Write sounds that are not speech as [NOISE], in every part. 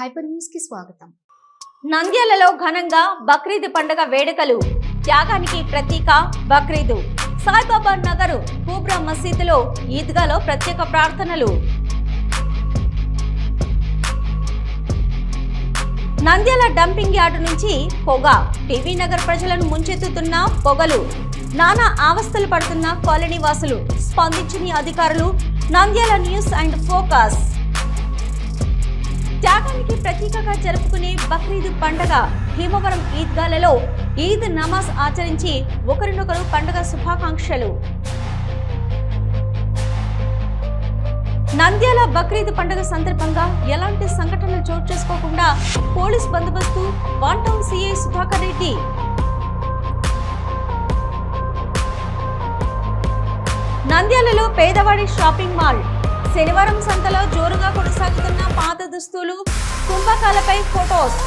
Hyper న్యూస్కి స్వాగతం. నంద్యాలలో ఘనంగా బక్రీద్ పండుగ వేడుకలు. త్యాగానికి ప్రతీక బక్రీదు. సాయిబాబా నగర్ కూబ్రా మసీదులో ఈద్గాలో ప్రత్యేక ప్రార్థనలు. నంద్యాల డంపింగ్ యార్డు నుంచి పొగ. టీవీ నగర్ ప్రజలను ముంచెత్తుతున్న పొగలు. నానా ఆవస్థలు పడుతున్న కాలనీ వాసులు. స్పందించని అధికారులు. Nandyal news and focus. త్యాగానికి ప్రతీకగా జరుపుకునే బక్రీద్ పండగ భీమవరం ఈద్గాలలో ఈద్ నమాజ్ ఆచరించి ఒకరినొకరు పండగ శుభాకాంక్షలు. నంద్యాల బక్రీద్ పండుగ సందర్భంగా ఎలాంటి సంఘటనలు చోటు చేసుకోకుండా పోలీస్ బందోబస్తు one town CI Sudhakar Reddy. నంద్యాలలో పేదవాడి షాపింగ్ మాల్ శనివారం సంతలో జోరుగా కొనసాగుతున్న పాత దుస్తులు కుంభకాలపై ఫొటోస్.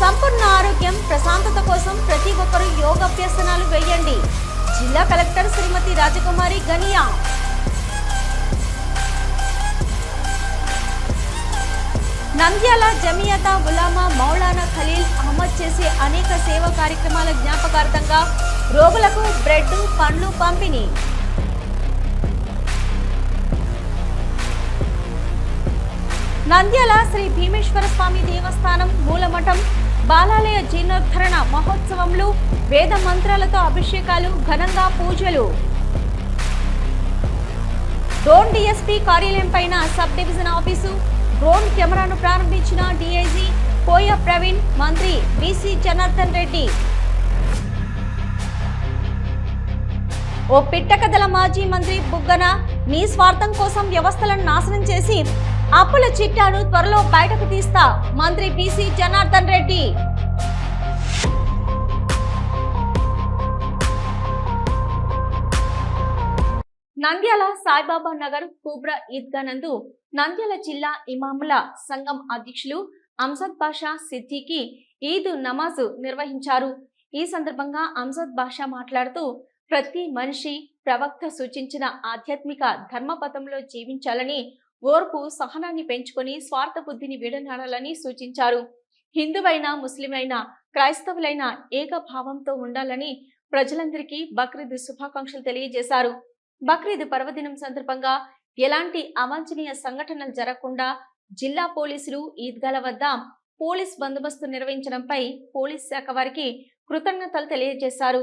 సంపూర్ణ ఆరోగ్యం ప్రశాంతత కోసం ప్రతి ఒక్కరూ యోగాభ్యసనాలు వేయండి. జిల్లా కలెక్టర్ శ్రీమతి రాజకుమారి గనియా. నంద్యాల జమియత ఉలామా మౌలానా ఖలీల్ అహ్మద్ చేసే అనేక సేవా కార్యక్రమాల జ్ఞాపకార్థంగా రోగులకు బ్రెడ్ పండ్లు పంపిణీ. నంద్యాల శ్రీ భీమేశ్వర స్వామి దేవస్థానం మూలమఠం బాలాలయ జీర్ణోద్ధరణ మహోత్సవంలో వేద మంత్రాలతో అభిషేకాలు ఘనంగా పూజలు. డ్రోన్ డిఎస్పీ కార్యాలయం పైన సబ్ డివిజన్ ఆఫీసు డ్రోన్ కెమెరాను ప్రారంభించిన డిఐజీ కోయ ప్రవీణ్ మంత్రి బీసీ జనార్దన్ రెడ్డి. ఓ పిట్టకదల మాజీ మంత్రి బుగ్గన నీ స్వార్థం కోసం వ్యవస్థలను నాశనం చేసి అప్పుల చిట్టాను త్వరలో బయటకు తీస్తా మంత్రి బీసీ జనార్దన్ రెడ్డి. నంద్యాల సాయిబాబా నగర్ కూబ్రా ఈద్గా నందు నంద్యాల జిల్లా ఇమాముల సంఘం అధ్యక్షులు అంసద్ బాషా సిద్ధికి ఈద్ నమాజ్ నిర్వహించారు. ఈ సందర్భంగా అంసద్ బాషా మాట్లాడుతూ ప్రతి మనిషి ప్రవక్త సూచించిన ఆధ్యాత్మిక ధర్మపథంలో జీవించాలని ఓర్పు సహనాన్ని పెంచుకొని స్వార్థ బుద్ధిని విడనాడాలని సూచించారు. హిందువైనా ముస్లిమైనా క్రైస్తవులైన ఏకభావంతో ఉండాలని ప్రజలందరికీ బక్రీద్ శుభాకాంక్షలు తెలియజేశారు. బక్రీద్ పర్వదినం సందర్భంగా ఎలాంటి అవాంఛనీయ సంఘటనలు జరగకుండా జిల్లా పోలీసులు ఈద్గాల వద్ద పోలీస్ బందోబస్తు నిర్వహించడంపై పోలీస్ శాఖ వారికి కృతజ్ఞతలు తెలియజేశారు.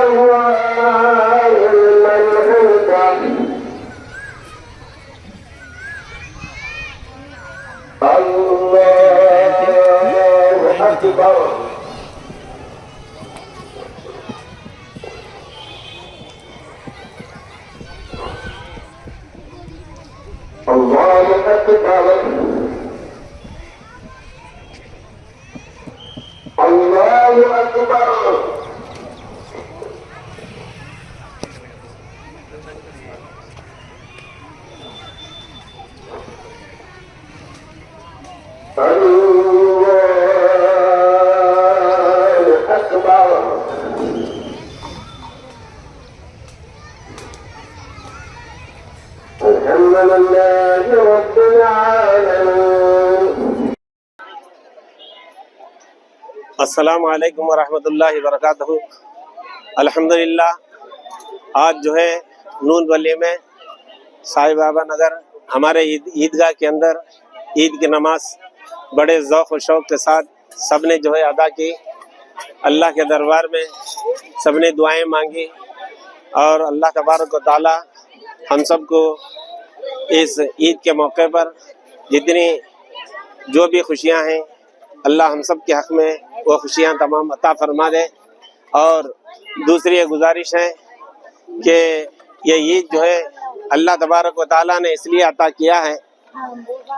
السلام علیکم ورحمۃ اللہ وبرکاتہ۔ الحمدللہ، آج جو ہے نون ولی میں سائی بابا نگر، ہمارے عید عیدگاہ کے اندر عید کی نماز بڑے ذوق و شوق کے ساتھ سب نے جو ہے ادا کی۔ اللہ کے دربار میں سب نے دعائیں مانگی اور اللہ تبارک و تعالی ہم سب کو اس عید کے موقع پر جتنی جو بھی خوشیاں ہیں، اللہ ہم سب کے حق میں وہ خوشیاں تمام عطا فرما دے اور دوسری یہ گزارش ہے کہ یہ عید جو ہے، اللہ تبارک و تعالیٰ نے اس لیے عطا کیا ہے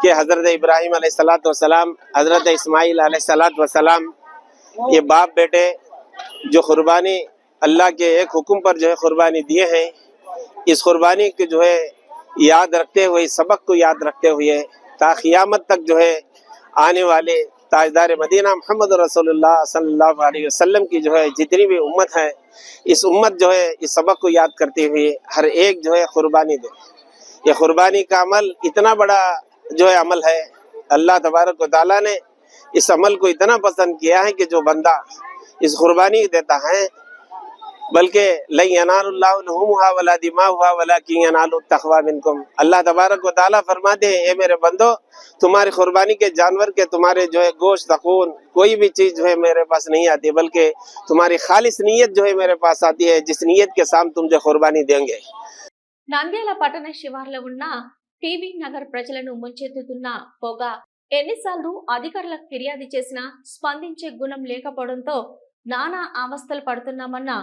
کہ حضرت ابراہیم علیہ السلاۃ وسلام حضرت اسماعیل علیہ السلاۃ وسلام یہ باپ بیٹے جو قربانی اللہ کے ایک حکم پر جو ہے قربانی دیے ہیں، اس قربانی کے جو ہے یاد رکھتے ہوئے، سبق کو یاد رکھتے ہوئے تا قیامت تک جو ہے آنے والے تاجدار مدینہ محمد رسول اللہ صلی اللہ علیہ وسلم کی جو ہے جتنی بھی امت ہے، اس امت جو ہے، اس سبق کو یاد کرتے ہوئے ہر ایک جو ہے قربانی دے۔ یہ قربانی کا عمل اتنا بڑا جو ہے عمل ہے، اللہ تبارک و تعالیٰ نے اس عمل کو اتنا پسند کیا ہے کہ جو بندہ اس قربانی دیتا ہے بلکہ لئی انار اللہ الحما ولا دما ہوا ولا کی انال التخوا منکم۔ اللہ تبارک و تعالیٰ فرما دے اے میرے بندو، تمہاری قربانی کے جانور کے تمہارے جو ہے گوشت، خون، کوئی بھی چیز جو ہے میرے پاس نہیں آتی، بلکہ تمہاری خالص نیت جو ہے میرے پاس آتی ہے، جس نیت کے سام تم جو قربانی دیں گے۔ నంద్యాల పట్టణ శివార్లో ఉన్న టీవీ నగర్ ప్రజలను ముంచెత్తుతున్న పొగ ఎన్నిసార్లు అధికారులకు ఫిర్యాదు చేసినా స్పందించే గుణం లేకపోవడంతో నానా అవస్థలు పడుతున్నామన్న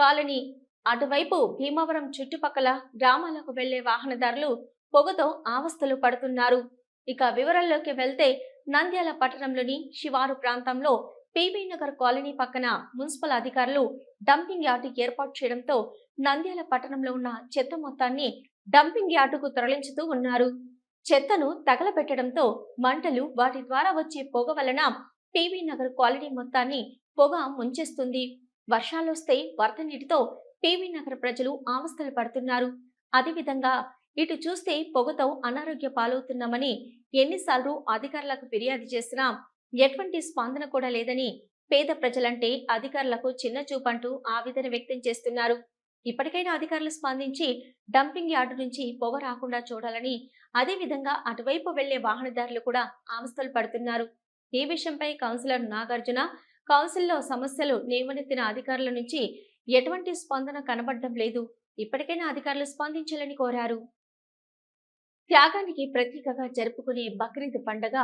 కాలనీ. అటువైపు భీమవరం చుట్టుపక్కల గ్రామాలకు వెళ్ళే వాహనదారులు పొగతో ఆవస్థలు పడుతున్నారు. ఇక వివరాల్లోకి వెళ్తే నంద్యాల పట్టణంలోని శివారు ప్రాంతంలో పీవీ నగర్ కాలనీ పక్కన మున్సిపల్ అధికారులు డంపింగ్ యార్డు ఏర్పాటు చేయడంతో నంద్యాల పట్టణంలో ఉన్న చెత్త మొత్తాన్ని డంపింగ్ యార్డుకు తరలించుతూ ఉన్నారు. చెత్తను తగలబెట్టడంతో మంటలు వాటి ద్వారా వచ్చే పొగ వలన పీవీ నగర్ కాలనీ మొత్తాన్ని పొగ ముంచేస్తుంది. వర్షాలొస్తే వరద నీటితో పీవీ నగర ప్రజలు ఆమస్తలు పడుతున్నారు. అదేవిధంగా ఇటు చూస్తే పొగతో అనారోగ్య పాలవుతున్నామని ఎన్నిసార్లు అధికారులకు ఫిర్యాదు చేసినా ఎటువంటి స్పందన కూడా లేదని పేద ప్రజలంటే అధికారులకు చిన్న చూపంటూ ఆవేదన వ్యక్తం చేస్తున్నారు. ఇప్పటికైనా అధికారులు స్పందించి డంపింగ్ యార్డు నుంచి పొగ రాకుండా చూడాలని అదేవిధంగా అటువైపు వెళ్ళే వాహనదారులు కూడా అవస్థలు పడుతున్నారు. ఈ విషయంపై కౌన్సిలర్ నాగార్జున కౌన్సిల్లో సమస్యలు లేవనెత్తిన అధికారుల నుంచి ఎటువంటి స్పందన కనబడడం లేదు. ఇప్పటికైనా అధికారులు స్పందించాలని కోరారు. త్యాగానికి ప్రతీకగా జరుపుకునే బక్రీద్ పండగ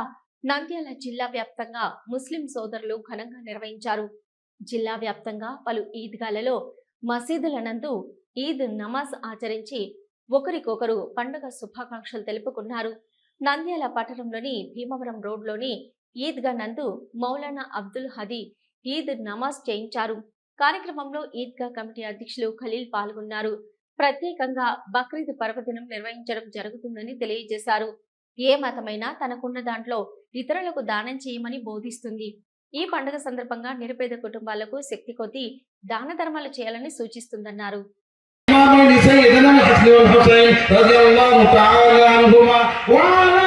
నంద్యాల జిల్లా వ్యాప్తంగా ముస్లిం సోదరులు ఘనంగా నిర్వహించారు. జిల్లా వ్యాప్తంగా పలు ఈద్గాలలో మసీదుల నందు ఈద్ నమాజ్ ఆచరించి ఒకరికొకరు పండుగ శుభాకాంక్షలు తెలుపుకున్నారు. నంద్యాల పట్టణంలోని భీమవరం రోడ్లోని ఈద్గా నందు మౌలానా అబ్దుల్ హదీ ఈద్ నమాజ్ చేయించారు కార్యక్రమంలో ఈద్గా కమిటీ అధ్యక్షులు ఖలీల్ పాల్గొన్నారు ప్రత్యేకంగా బక్రీద్ పర్వదినం నిర్వహించడం జరుగుతుందని తెలియజేశారు ఏ మతమైనా తనకున్న దాంట్లో ఇతరులకు దానం చేయమని బోధిస్తుంది ఈ పండుగ సందర్భంగా నిరుపేద కుటుంబాలకు శక్తి కొద్దీ దాన ధర్మాలు చేయాలని సూచిస్తుందన్నారు إمام سيدنا الحسن والحسين رضي الله تعالى عنهما وعلى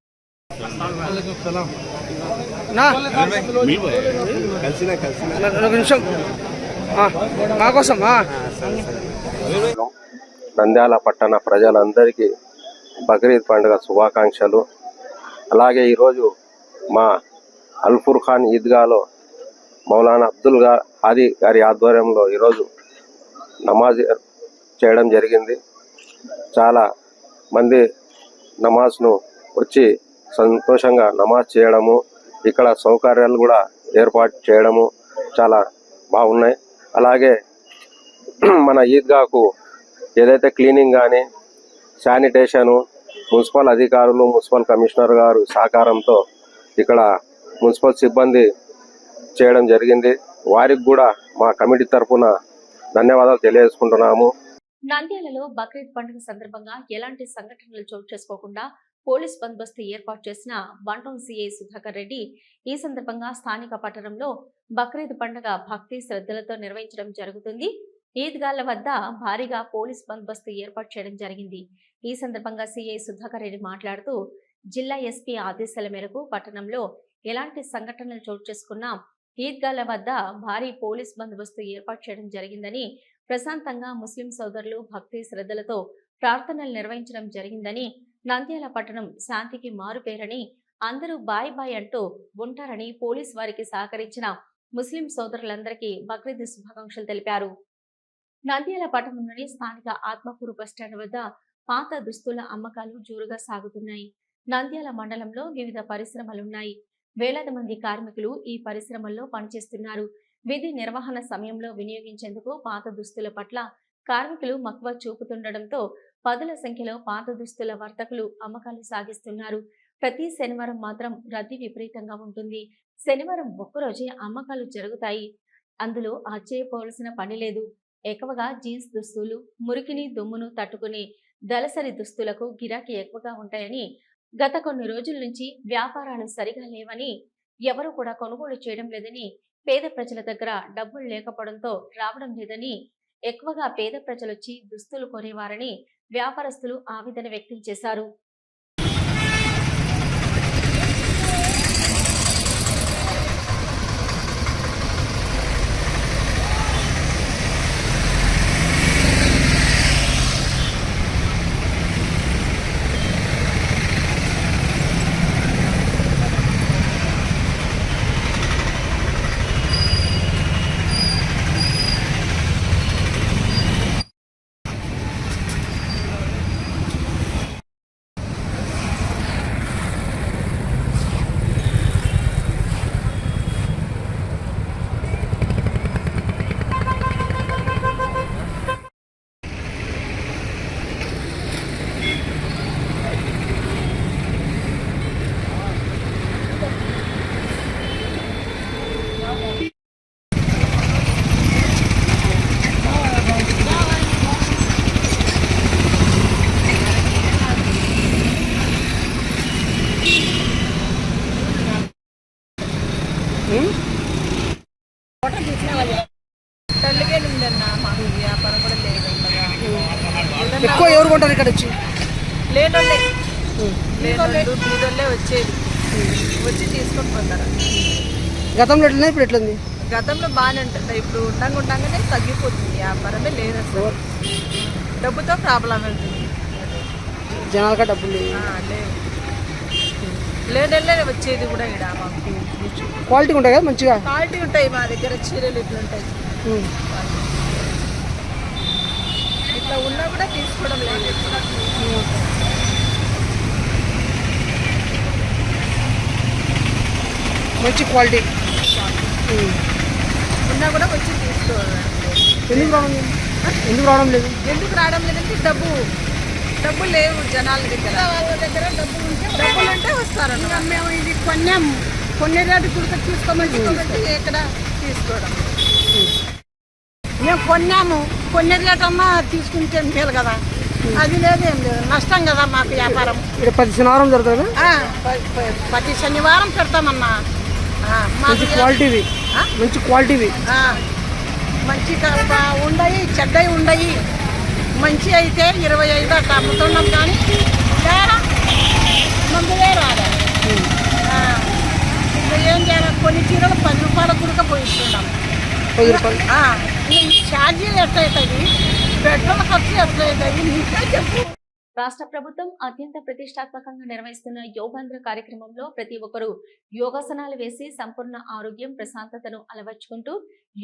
నిమిషం. ఆ, మా కోసం ఆ. నంద్యాల పట్టణ ప్రజలందరికీ బక్రీద్ పండుగ శుభాకాంక్షలు. అలాగే ఈరోజు మా అల్ఫుర్ ఖాన్ ఈద్గాలో మౌలానా అబ్దుల్గా హాది గారి ఆధ్వర్యంలో ఈరోజు నమాజ్ చేయడం జరిగింది. చాలా మంది నమాజ్ను వచ్చి సంతోషంగా నమాజ్ చేయడము ఇక్కడ సౌకర్యాలు కూడా ఏర్పాటు చేయడము చాలా బాగున్నాయి. అలాగే [CLEARS THROAT] మన ఈద్గాకు ఏదైతే క్లీనింగ్ కానీ శానిటేషను మున్సిపల్ అధికారులు మున్సిపల్ కమిషనర్ గారు సహకారంతో ఇక్కడ మున్సిపల్ సిబ్బంది చేయడం జరిగింది. వారికి కూడా మా కమిటీ తరఫున ధన్యవాదాలు తెలియజేసుకుంటున్నాము. నంద్యాలలో బక్రీద్ పండుగ సందర్భంగా ఎలాంటి సంఘటనలు చోటు చేసుకోకుండా పోలీస్ బందోబస్తు ఏర్పాటు చేసిన one town CI Sudhakar Reddy ఈ సందర్భంగా స్థానిక పట్టణంలో బక్రీద్ పండుగ భక్తి శ్రద్ధలతో నిర్వహించడం జరుగుతుంది. ఈద్గాళ్ళ వద్ద భారీగా పోలీస్ బందోబస్తు ఏర్పాటు చేయడం జరిగింది. ఈ సందర్భంగా సిఐ సుధాకర్ రెడ్డి మాట్లాడుతూ జిల్లా ఎస్పీ ఆదేశాల మేరకు పట్టణంలో ఎలాంటి సంఘటనలు చోటు చేసుకున్నా ఈద్గాల వద్ద భారీ పోలీస్ బందోబస్తు ఏర్పాటు చేయడం జరిగిందని ప్రశాంతంగా ముస్లిం సోదరులు భక్తి శ్రద్ధలతో ప్రార్థనలు నిర్వహించడం జరిగిందని నంద్యాల పట్టణం శాంతికి మారుపేరని అందరూ బాయ్ బాయ్ అంటూ ఉంటారని పోలీస్ వారికి సహకరించిన ముస్లిం సోదరులందరికీ బక్రీద్ శుభాకాంక్షలు తెలిపారు. నంద్యాల పట్టణంలోని స్థానిక ఆత్మకూరు బస్టాండ్ వద్ద పాత దుస్తుల అమ్మకాలు జోరుగా సాగుతున్నాయి. నంద్యాల మండలంలో వివిధ పరిశ్రమలున్నాయి. వేలాది మంది కార్మికులు ఈ పరిశ్రమల్లో పనిచేస్తున్నారు. విధి నిర్వహణ సమయంలో వినియోగించేందుకు పాత దుస్తుల పట్ల కార్మికులు మక్కువ చూపుతుండటంతో పదుల సంఖ్యలో పాత దుస్తుల వర్తకులు అమ్మకాలు సాగిస్తున్నారు. ప్రతి శనివారం మాత్రం రద్దీ విపరీతంగా ఉంటుంది. శనివారం ఒక్కరోజే అమ్మకాలు జరుగుతాయి. అందులో ఆశ్చర్యపోవలసిన పని లేదు. ఎక్కువగా జీన్స్ దుస్తులు మురికిని దుమ్మును తట్టుకునే దళసరి దుస్తులకు గిరాకీ ఎక్కువగా ఉంటాయని గత కొన్ని రోజుల నుంచి వ్యాపారాలు సరిగా లేవని ఎవరు కూడా కొనుగోలు చేయడం లేదని పేద ప్రజల దగ్గర డబ్బులు లేకపోవడంతో రావడం లేదని ఎక్కువగా పేద ప్రజలొచ్చి దుస్తులు కొనేవారని వ్యాపారస్తులు ఆవేదన వ్యక్తం చేశారు తల్లికే ఉందన్న మాకు వ్యాపారం కూడా లేదు అంతగా. ఏదన్నా ఎక్కువ ఎవరు కొంటారు ఇక్కడ వచ్చి? లేనోళ్ళే. లేనోళ్ళు బీదోళ్ళే వచ్చేది. వచ్చి తీసుకొని పోతారు. గతంలో ఎట్లున్నా ఇప్పుడు ఎట్లుంది? గతంలో బాగానే ఉంటుంది ఇప్పుడు ఉండంగా ఉండంగానే తగ్గిపోతుంది. వ్యాపారమే లేదు అసలు. డబ్బుతో ప్రాబ్లం వెళ్తుంది జనాలకా డబ్బులు లేనోళ్ళే వచ్చేది కూడా ఇక్కడ మాకు క్వాలిటీ ఉంటాయి కదా మంచిగా? క్వాలిటీ ఉంటాయి మా దగ్గర చీరలు ఇట్లా ఉంటాయి ఉమ్. ఇట్లా ఉన్నా కూడా తీసుకోవడం లేదు. మంచి క్వాలిటీ. ఉన్నా కూడా వచ్చి తీసుకోవాలి. ఎందుకు రావడం లేదు? ఎందుకు రావడం లేదు? ఎందుకు రావడం లేదంటే డబ్బు. డబ్బు లేవు జనాల దగ్గర. వాళ్ళ దగ్గర డబ్బులు ఉంటే డబ్బులు ఉంటే వస్తారు మేము ఇది కొన్నాము కొన్ని రేటు కూడా తీసుకోమని ఎక్కడ? తీసుకోవడం. మేము కొన్నాము కొన్ని రేటు అన్నా తీసుకుంటే మేలు కదా. అది లేదు ఏం లేదు. నష్టం కదా మాకు వ్యాపారం. ఇక్కడ ప్రతి శనివారం జరుగుతుంది ప్రతి శనివారం మాకు మంచి క్వాలిటీవి? మంచి క్వాలిటీవి. మంచి ఉండయి చెడ్డయి ఉండయి. మంచి అయితే ఇరవై ఐదు అట్లా అమ్ముతున్నాం కానీ మందులే రాలే ఏం చేయాలి కొన్ని చీరలు పది రూపాయల కూడా పోయిస్తున్నాం. పది రూపాయలు. పెట్రోల్ ఖర్చు నీకే చెప్పు. రాష్ట్ర ప్రభుత్వం అత్యంత ప్రతిష్టాత్మకంగా నిర్వహిస్తున్న యోగాంధ్ర కార్యక్రమంలో ప్రతి ఒక్కరూ యోగాసనాలు వేసి సంపూర్ణ ఆరోగ్యం ప్రశాంతతను అలవర్చుకుంటూ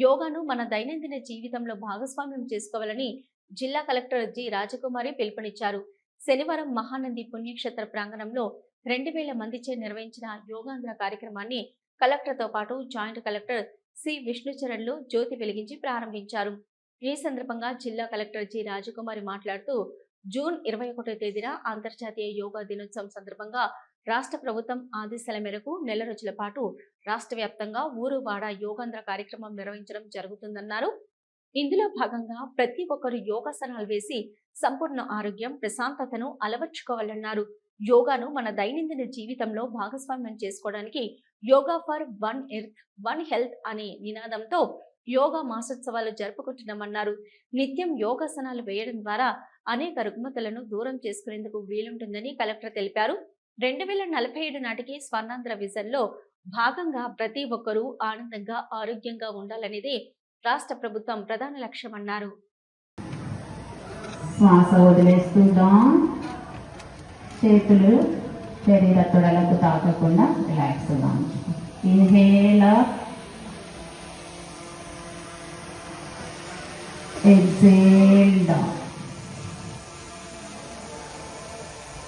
యోగాను మన దైనందిన జీవితంలో భాగస్వామ్యం చేసుకోవాలని జిల్లా కలెక్టర్ జి. రాజకుమారి పిలుపునిచ్చారు. శనివారం మహానంది పుణ్యక్షేత్ర ప్రాంగణంలో రెండు వేల మందిచే నిర్వహించిన యోగాంధ్ర కార్యక్రమాన్ని కలెక్టర్తో పాటు జాయింట్ కలెక్టర్ సి. విష్ణుచరణ్లు జ్యోతి వెలిగించి ప్రారంభించారు. ఈ సందర్భంగా జిల్లా కలెక్టర్ జి. రాజకుమారి మాట్లాడుతూ జూన్ ఇరవై ఒకటో తేదీన అంతర్జాతీయ యోగా దినోత్సవం సందర్భంగా రాష్ట్ర ప్రభుత్వం ఆదేశాల మేరకు నెల రోజుల పాటు రాష్ట్ర వ్యాప్తంగా ఊరు వాడ యోగాంధ్ర కార్యక్రమం నిర్వహించడం జరుగుతుందన్నారు. ఇందులో భాగంగా ప్రతి ఒక్కరు యోగాసనాలు వేసి సంపూర్ణ ఆరోగ్యం ప్రశాంతతను అలవర్చుకోవాలన్నారు. యోగాను మన దైనందిన జీవితంలో భాగస్వామ్యం చేసుకోవడానికి yoga for one earth one health అనే నినాదంతో యోగా మాసోత్సవాలు జరుపుకుంటున్నామన్నారు. నిత్యం యోగాసనాలు వేయడం ద్వారా అనేక రుగ్మతలను దూరం చేసుకునేందుకు వీలుంటుందని కలెక్టర్ తెలిపారు. రెండు వేల నలభై ఏడు నాటికి స్వర్ణాంధ్ర విజన్లో భాగంగా ప్రతి ఒక్కరూ ఆనందంగా ఆరోగ్యంగా ఉండాలనేది రాష్ట్ర ప్రభుత్వం ప్రధాన లక్ష్యమన్నారు. శ్వాస చేతులు శరీర తొడలకు తాకకుండా రిలాక్స్గా ఉంచుకో inhale exhale down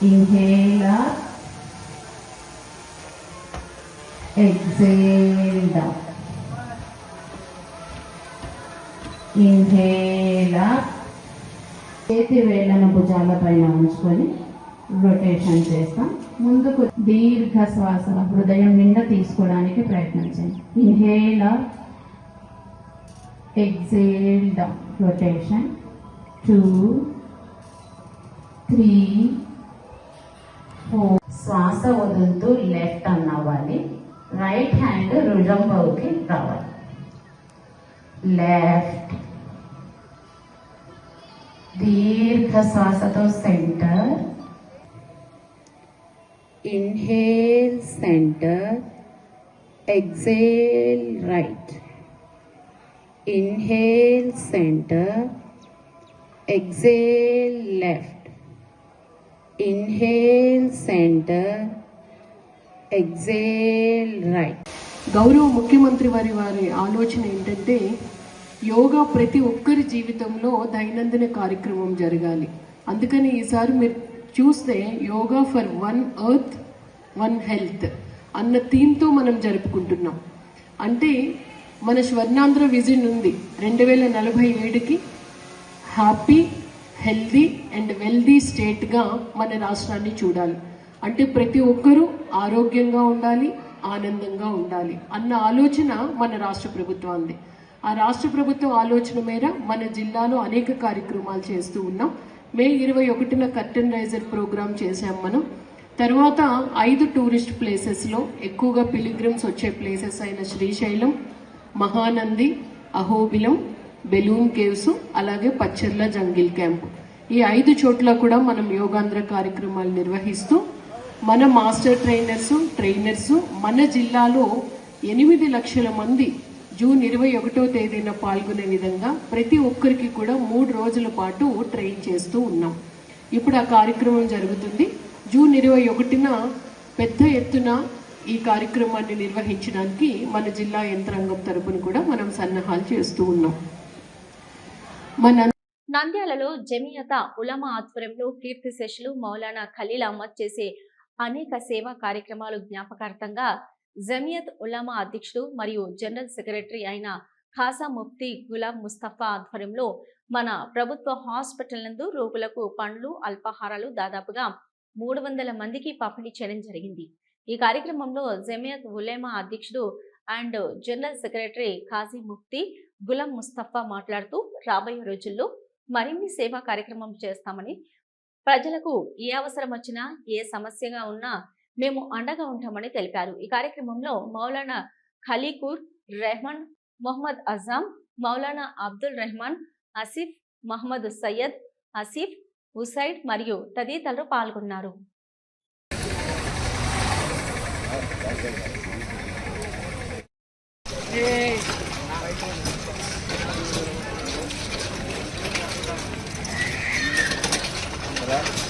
inhale exhale down inhale చేతి వేళ్ళను భుజాల పైన ఉంచుకొని రొటేషన్ చేస్తాం. ముందుకు దీర్ఘ శ్వాస హృదయం నిండా తీసుకోవడానికి ప్రయత్నించండి inhale exhale down rotation two three four శ్వాస వదులుతూ లెఫ్ట్ అన్ అవ్వాలి రైట్ హ్యాండ్ రుజంబవుకి రావాలి. లెఫ్ట్ దీర్ఘ శ్వాసతో centre inhale centre exhale right inhale centre exhale left inhale centre exhale right గౌరవ ముఖ్యమంత్రి వారి వారి ఆలోచన ఏంటంటే యోగా ప్రతి ఒక్కరి జీవితంలో దైనందిన కార్యక్రమం జరగాలి. అందుకని ఈసారి మీరు చూస్తే yoga for one earth one health అన్న థీమ్తో మనం జరుపుకుంటున్నాం. అంటే మన స్వర్ణాంధ్ర విజన్ ఉంది. రెండు వేల నలభై ఏడుకి హ్యాపీ హెల్దీ అండ్ వెల్దీ స్టేట్గా మన రాష్ట్రాన్ని చూడాలి. అంటే ప్రతి ఒక్కరూ ఆరోగ్యంగా ఉండాలి ఆనందంగా ఉండాలి అన్న ఆలోచన మన రాష్ట్ర ప్రభుత్వాన్ని ఆ రాష్ట్ర ప్రభుత్వం ఆలోచన మేర మన జిల్లాలో అనేక కార్యక్రమాలు చేస్తూ ఉన్నాం. మే ఇరవై ఒకటిన కర్టన్ రైజర్ ప్రోగ్రామ్ చేశాం మనం. తర్వాత ఐదు టూరిస్ట్ ప్లేసెస్లో ఎక్కువగా పిలిగ్రిమ్స్ వచ్చే ప్లేసెస్ అయిన శ్రీశైలం మహానంది అహోబిలం బెలూన్ కేవ్స్ అలాగే పచ్చర్ల జంగిల్ క్యాంప్. ఈ ఐదు చోట్ల కూడా మనం యోగాంధ్ర కార్యక్రమాలు నిర్వహిస్తూ మన మాస్టర్ ట్రైనర్స్ ట్రైనర్స్ మన జిల్లాలో ఎనిమిది లక్షల మంది జూన్ ఇరవై ఒకటో తేదీన పాల్గొనే విధంగా ప్రతి ఒక్కరికి కూడా మూడు రోజుల పాటు ట్రైన్ చేస్తూ ఉన్నాం. ఇప్పుడు ఆ కార్యక్రమం జరుగుతుంది. జూన్ ఇరవై ఒకటిన పెద్ద ఎత్తున ఈ కార్యక్రమాన్ని నిర్వహించడానికి మన జిల్లా యంత్రాంగం తరపున కూడా మనం సన్నాహాలు చేస్తూ ఉన్నాం. మన నంద్యాలలో జమియత ఉలమా ఆధ్వర్యంలో కీర్తి శశులు మౌలానా ఖలీల్ అహ్మద్ చేసే అనేక సేవా కార్యక్రమాలు జ్ఞాపకార్థంగా జమియత్ ఉలమా అధ్యక్షుడు మరియు జనరల్ సెక్రటరీ అయిన ఖాసా ముఫ్తీ గులాం ముస్తఫా ఆధ్వర్యంలో మన ప్రభుత్వ హాస్పిటల్ నందు రోగులకు పండ్లు అల్పాహారాలు దాదాపుగా మూడు వందల మందికి పంపిణీ చేయడం జరిగింది. ఈ కార్యక్రమంలో జమియత్ ఉలేమా అధ్యక్షుడు and general secretary Qazi Mufti Ghulam Mustafa మాట్లాడుతూ రాబోయే రోజుల్లో మరిన్ని సేవా కార్యక్రమం చేస్తామని ప్రజలకు ఏ అవసరం వచ్చినా ఏ సమస్యగా ఉన్నా మేము అండగా ఉంటామని తెలిపారు ఈ కార్యక్రమంలో మౌలానా ఖలీకూర్ రెహమాన్ మొహమ్మద్ అజాం మౌలానా అబ్దుల్ రెహమాన్ అసిఫ్ మహమ్మద్ సయ్యద్ అసిఫ్ హుసైడ్ మరియు తదితరులు పాల్గొన్నారు Yeah.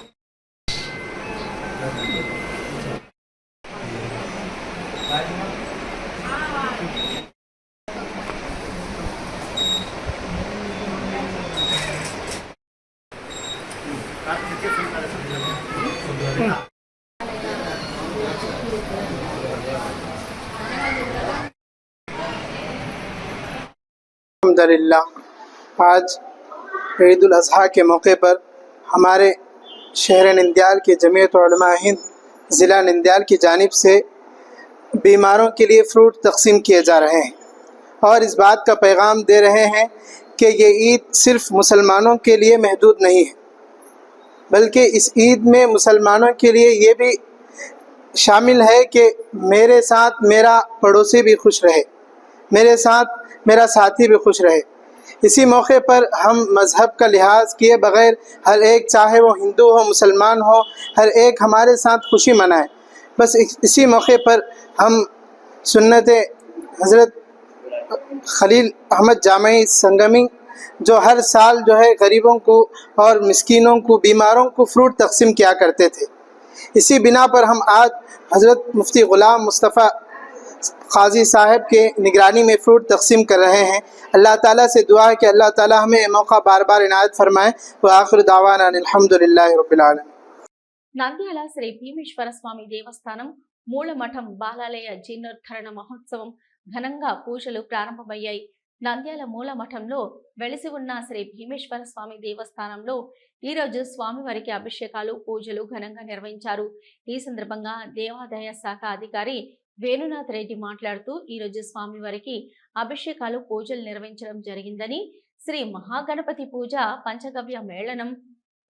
اللہ آج عید الاضحیٰ کے موقع پر ہمارے شہر نندیال کے جمعیت علماء ہند، ضلع نندیال کی جانب سے بیماروں کے لیے فروٹ تقسیم کیے جا رہے ہیں۔ اور اس بات کا پیغام دے رہے ہیں کہ یہ عید صرف مسلمانوں کے لیے محدود نہیں ہے، بلکہ اس عید میں مسلمانوں کے لیے یہ بھی شامل ہے کہ میرے ساتھ میرا پڑوسی بھی خوش رہے، میرے ساتھ میرا ساتھی بھی خوش رہے۔ اسی موقع پر ہم مذہب کا لحاظ کیے بغیر ہر ایک چاہے وہ ہندو ہو، مسلمان ہو، ہر ایک ہمارے ساتھ خوشی منائے۔ بس اسی موقع پر ہم سنت حضرت خلیل احمد جامعی سنگمی، جو ہر سال جو ہے غریبوں کو اور مسکینوں کو، بیماروں کو فروٹ تقسیم کیا کرتے تھے۔ اسی بنا پر ہم آج حضرت مفتی غلام مصطفیٰ قاضی صاحب کے نگرانی میں فروٹ تقسیم کر رہے ہیں۔ اللہ تعالیٰ سے دعا ہے کہ اللہ تعالیٰ ہمیں موقع بار بار عنایت فرمائے۔ وآخر دعوانا الحمدللہ رب العالم نانگی علا سری بھیمش فرسوامی دیوستانم مول مٹھم بالالیا جنر تھرن مہتسوم گھننگا پوشلو پرارم بیئی నంద్యాల మూల మఠంలో వెలిసి ఉన్న శ్రీ భీమేశ్వర స్వామి దేవస్థానంలో ఈరోజు స్వామివారికి అభిషేకాలు పూజలు ఘనంగా నిర్వహించారు ఈ సందర్భంగా దేవాదాయ శాఖ అధికారి వేణునాథ్ రెడ్డి మాట్లాడుతూ ఈ రోజు స్వామివారికి అభిషేకాలు పూజలు నిర్వహించడం జరిగిందని శ్రీ మహాగణపతి పూజ పంచగవ్య మేళనం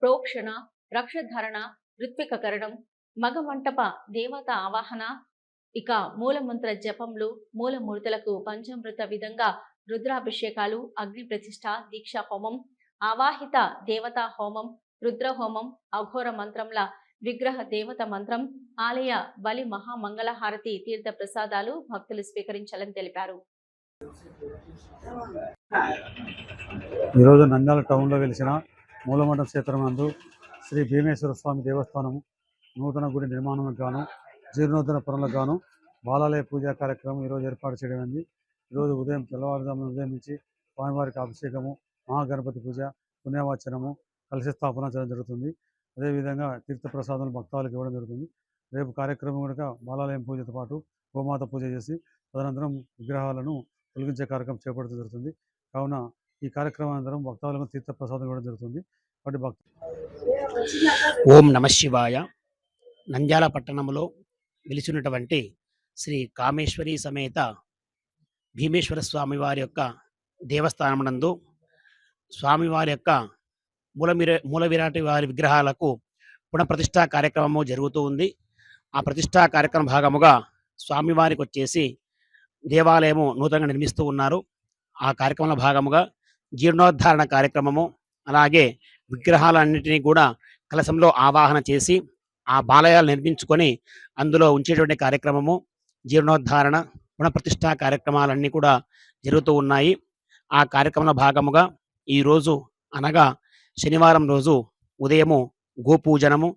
ప్రోక్షణ రక్షధారణ ఋత్వికకరణం మగమంటప దేవత ఆవాహన ఇక మూలమంత్ర జపంలు మూలమూర్తులకు పంచామృత విధంగా రుద్రాభిషేకాలు అగ్ని ప్రతిష్ఠ దీక్షా హోమం ఆవాహిత దేవతా హోమం రుద్రహోమం అఘోర మంత్రంల విగ్రహ దేవత మంత్రం ఆలయ బలి మహామంగళహారతి తీర్థ ప్రసాదాలు భక్తులు స్వీకరించాలని తెలిపారు. ఈరోజు నంద్యాల టౌన్లో వెలిసిన మూలమఠం క్షేత్రమందు శ్రీ భీమేశ్వర స్వామి దేవస్థానము నూతన గుడి నిర్మాణం గాను జీర్ణోద్ధరణ పనులకు గాను బాలాలయ పూజా కార్యక్రమం ఈరోజు ఏర్పాటు చేయడం ఈరోజు ఉదయం తెల్లవారుజామున ఉదయం నుంచి స్వామివారికి అభిషేకము మహాగణపతి పూజ పుణ్యవాచనము కలశ స్థాపన చేయడం జరుగుతుంది. అదేవిధంగా తీర్థప్రసాదాలు భక్తాలకు ఇవ్వడం జరుగుతుంది. రేపు కార్యక్రమం కనుక బాలాలయం పూజతో పాటు గోమాత పూజ చేసి తదనంతరం విగ్రహాలను తొలగించే కార్యక్రమం చేపడుతూ జరుగుతుంది. కావున ఈ కార్యక్రమానంతరం భక్తాలకు తీర్థప్రసాదం ఇవ్వడం జరుగుతుంది. కాబట్టి భక్తు ఓం నమ శివాయ. నంద్యాల పట్టణంలో వెలిసినటువంటి శ్రీ కామేశ్వరి సమేత భీమేశ్వర స్వామి వారి యొక్క దేవస్థానమునందు స్వామివారి యొక్క మూలమిర మూల విరాటి వారి విగ్రహాలకు పునఃప్రతిష్ఠా కార్యక్రమము జరుగుతూ ఉంది. ఆ ప్రతిష్ఠా కార్యక్రమ భాగముగా స్వామివారికి వచ్చేసి దేవాలయము నూతనంగా నిర్మిస్తూ ఉన్నారు. ఆ కార్యక్రమంలో భాగముగా జీర్ణోద్ధారణ కార్యక్రమము అలాగే విగ్రహాలన్నింటినీ కూడా కలశంలో ఆవాహన చేసి ఆ బాలయాలు నిర్మించుకొని అందులో ఉంచేటువంటి కార్యక్రమము జీర్ణోద్ధారణ పునఃప్రతిష్ఠా కార్యక్రమాలన్నీ కూడా జరుగుతూ ఉన్నాయి. ఆ కార్యక్రమంలో భాగముగా ఈరోజు అనగా శనివారం రోజు ఉదయము గోపూజనము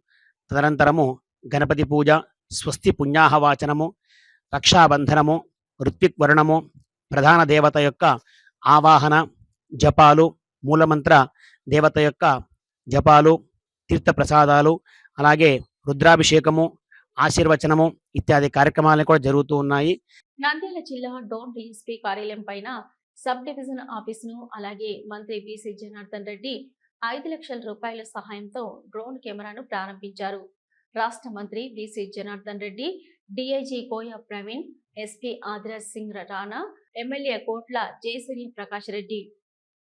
తదనంతరము గణపతి పూజ స్వస్తి పుణ్యాహవాచనము రక్షాబంధనము ఋత్విక్ వర్ణము ప్రధాన దేవత యొక్క ఆవాహన జపాలు మూలమంత్ర దేవత యొక్క జపాలు తీర్థ ప్రసాదాలు అలాగే రుద్రాభిషేకము ఆశీర్వచనము ఇత్యాది కార్యక్రమాలు కూడా జరుగుతూ ఉన్నాయి. నంద్యాల జిల్లా డోన్ డిఎస్పీ కార్యాలయం పైన సబ్ డివిజన్ ఆఫీసును అలాగే మంత్రి బీసీ జనార్దన్ రెడ్డి ఐదు లక్షల రూపాయల సహాయంతో డ్రోన్ కెమెరాను ప్రారంభించారు. రాష్ట్ర మంత్రి BC Janardhan Reddy DIG Koya Praveen SP Adiraj Singh Rana MLA Kotla Jayasurya Prakash Reddy.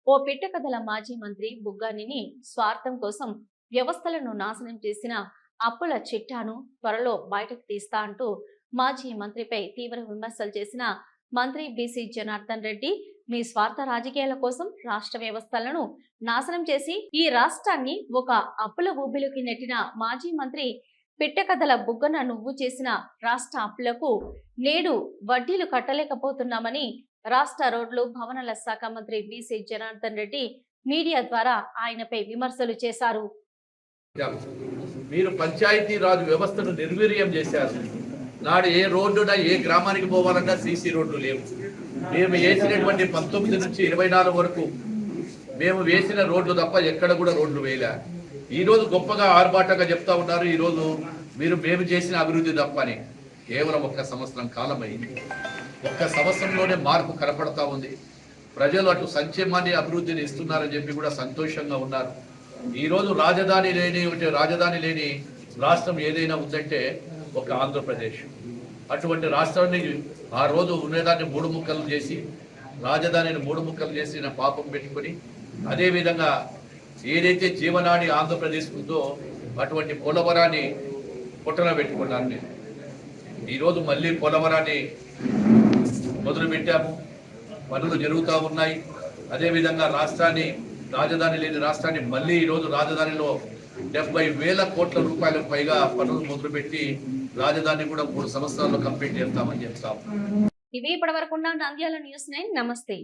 ఓ పిట్టకథల మాజీ మంత్రి బుగ్గానిని స్వార్థం కోసం వ్యవస్థలను నాశనం చేసిన అప్పుల చిట్టాను త్వరలో బయటకు తీస్తా అంటూ మాజీ మంత్రిపై తీవ్ర విమర్శలు చేసిన మంత్రి బీసీ జనార్దన్ రెడ్డి మీ స్వార్థ రాజకీయాల కోసం రాష్ట్ర వ్యవస్థలను నాశనం చేసి ఈ రాష్ట్రాన్ని ఒక అప్పుల ఊబిలోకి నెట్టిన మాజీ మంత్రి పిట్టకథల బుగ్గన నువ్వు చేసిన రాష్ట్ర అప్పులకు నేడు వడ్డీలు కట్టలేకపోతున్నామని రాష్ట్ర రోడ్లు భవనాల శాఖ మంత్రి బీసీ జనార్దన్ రెడ్డి మీడియా ద్వారా ఆయనపై విమర్శలు చేశారు. మీరు పంచాయతీ వ్యవస్థను నిర్వీర్యం చేశారు. నాడు ఏ రోడ్డున ఏ గ్రామానికి పోవాలన్నా సీసీ రోడ్లు లేవు. మేము వేసినటువంటి పంతొమ్మిది నుంచి ఇరవై నాలుగు వరకు మేము వేసిన రోడ్లు తప్ప ఎక్కడ కూడా రోడ్లు వేయలే. ఈరోజు గొప్పగా ఆర్భాటంగా చెప్తా ఉన్నారు ఈరోజు మీరు మేము చేసిన అభివృద్ధి తప్పని. కేవలం ఒక్క సంవత్సరం కాలం అయింది ఒక్క సంవత్సరంలోనే మార్పు కనపడతా ఉంది. ప్రజలు అటు సంక్షేమాన్ని అభివృద్ధిని ఇస్తున్నారని చెప్పి కూడా సంతోషంగా ఉన్నారు. ఈరోజు రాజధాని లేని అంటే రాజధాని లేని రాష్ట్రం ఏదైనా ఉందంటే ఒక ఆంధ్రప్రదేశ్. అటువంటి రాష్ట్రాన్ని ఆ రోజు ఉండేదాన్ని మూడు ముక్కలు చేసి రాజధానిని మూడు ముక్కలు చేసిన పాపం పెట్టుకొని అదేవిధంగా ఏదైతే జీవనాడి ఆంధ్రప్రదేశ్ ఉందో అటువంటి పోలవరాన్ని పుట్టన పెట్టుకున్నాను నేను. ఈరోజు మళ్ళీ పోలవరాన్ని మొదలుపెట్టాము. పనులు జరుగుతూ ఉన్నాయి. అదేవిధంగా రాష్ట్రాన్ని రాజధాని లేని రాష్ట్రాన్ని మళ్ళీ ఈరోజు రాజధానిలో డెబ్బై వేల కోట్ల రూపాయలకు పైగా పనులు మొదలుపెట్టి రాజధాని కూడా మూడు సంవత్సరాల్లో కంప్లీట్ చేస్తామని చెప్తాం. ఇవి ఇప్పటివరకున్న నంద్యాల న్యూస్ నైన్. నమస్తే.